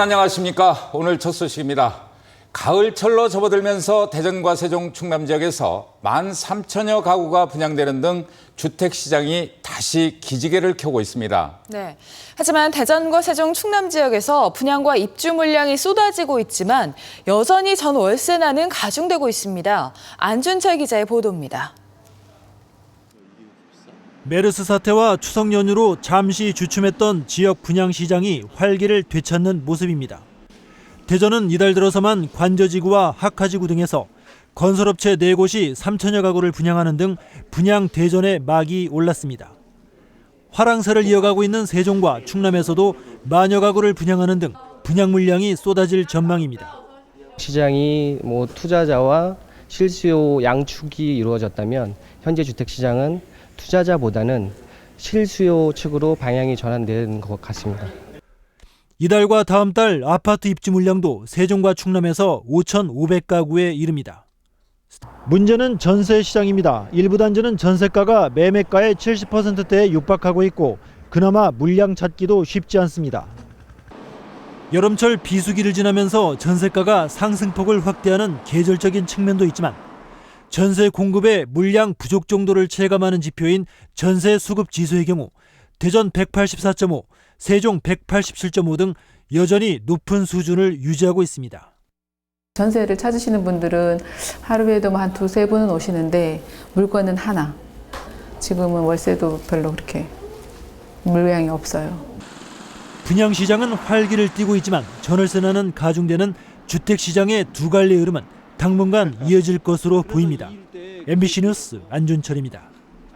안녕하십니까. 오늘 첫 소식입니다. 가을철로 접어들면서 대전과 세종 충남 지역에서 1만 3천여 가구가 분양되는 등 주택 시장이 다시 기지개를 켜고 있습니다. 네. 하지만 대전과 세종 충남 지역에서 분양과 입주 물량이 쏟아지고 있지만 여전히 전 월세난은 가중되고 있습니다. 안준철 기자의 보도입니다. 메르스 사태와 추석 연휴로 잠시 주춤했던 지역 분양 시장이 활기를 되찾는 모습입니다. 대전은 이달 들어서만 관저지구와 학하지구 등에서 건설업체 4곳이 3천여 가구를 분양하는 등 분양 대전의 막이 올랐습니다. 화랑세를 이어가고 있는 세종과 충남에서도 만여 가구를 분양하는 등 분양 물량이 쏟아질 전망입니다. 시장이 뭐 투자자와 실수요 양축이 이루어졌다면 현재 주택 시장은 투자자보다는 실수요 측으로 방향이 전환된 것 같습니다. 이달과 다음 달 아파트 입주 물량도 세종과 충남에서 5,500가구에 이릅니다. 문제는 전세 시장입니다. 일부 단지는 전세가가 매매가의 70%대에 육박하고 있고 그나마 물량 찾기도 쉽지 않습니다. 여름철 비수기를 지나면서 전세가가 상승폭을 확대하는 계절적인 측면도 있지만 전세 공급의 물량 부족 정도를 체감하는 지표인 전세 수급 지수의 경우 대전 184.5, 세종 187.5 등 여전히 높은 수준을 유지하고 있습니다. 전세를 찾으시는 분들은 하루에도 뭐한 두세 분은 오시는데 물건은 하나. 지금은 월세도 별로 그렇게 물량이 없어요. 분양 시장은 활기를 띠고 있지만 전월세난은 가중되는 주택 시장의 두 갈래 흐름은 당분간 이어질 것으로 보입니다. MBC 뉴스 안준철입니다.